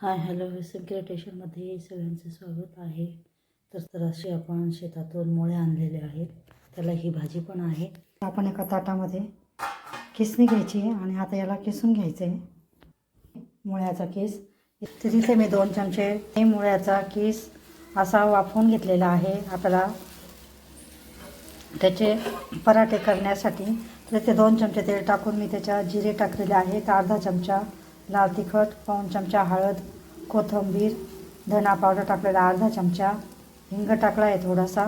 Hi hello वेसन क्रिएटेशनमध्ये सगळ्यांचं स्वागत आहे. तर तर असे आपण शेतातून मुळे आणलेले आहेत. त्याला ही भाजी पण आहे. आपण एका ताटामध्ये किसणी घ्यायची आहे आणि आता याला किसून घ्यायचं आहे मुळ्याचा केस. तर तिथे मी दोन चमचे हे मुळ्याचा केस असा वाफवून घेतलेला आहे. आपल्याला त्याचे पराठे करण्यासाठी. तर ते दोन चमचे तेल टाकून मी त्याच्यात जिरे टाकलेले आहेत. अर्धा चमचा लाल तिखट पाऊण चमचा हळद कोथिंबीर धना पावडर टाकलेला अर्धा चमचा हिंग टाकला आहे थोडासा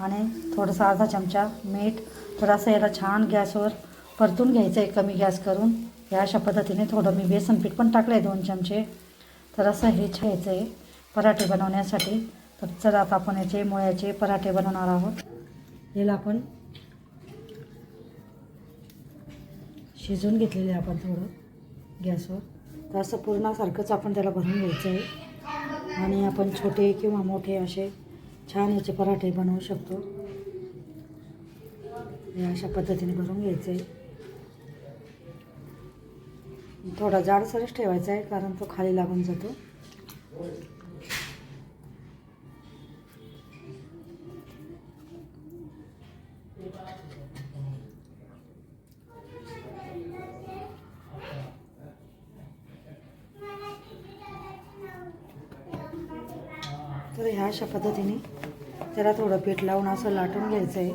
आणि थोडासा अर्धा चमचा मीठ. थोडासा याला छान गॅसवर परतून घ्यायचं आहे कमी गॅस करून. या अशा पद्धतीने थोडं मी बेसन पीठ पण टाकलं आहे दोन चमचे. तर असं हे घ्यायचं आहे पराठे बनवण्यासाठी. तर चला आता आपण याचे मुळ्याचे पराठे बनवणार आहोत. याला आपण शिजवून घेतलेले आहे आपण थोडं गॅसवर. असं पूर्णासारखंच आपण त्याला भरून घ्यायचं आहे. आणि आपण छोटे किंवा मोठे असे छान याचे पराठे बनवू शकतो. हे अशा पद्धतीने भरून घ्यायचं आहे. थोडा जाडसरच ठेवायचा आहे कारण तो खाली लागून जातो. तर ह्या अशा पद्धतीने त्याला थोडं पीठ लावून असं लाटून घ्यायचं आहे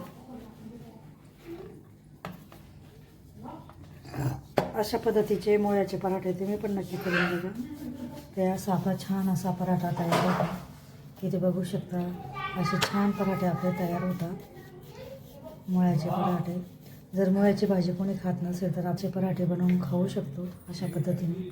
अशा पद्धतीचे मोळ्याचे पराठे तुम्ही पण नक्की करून बघा. ते असा आपला छान असा पराठा तयार होतो. इथे बघू शकता असे छान पराठे आपले तयार होतात. मुळ्याचे पराठे. जर मुळ्याची भाजी कोणी खात नसेल तर आपले पराठे बनवून खाऊ शकतो अशा पद्धतीने.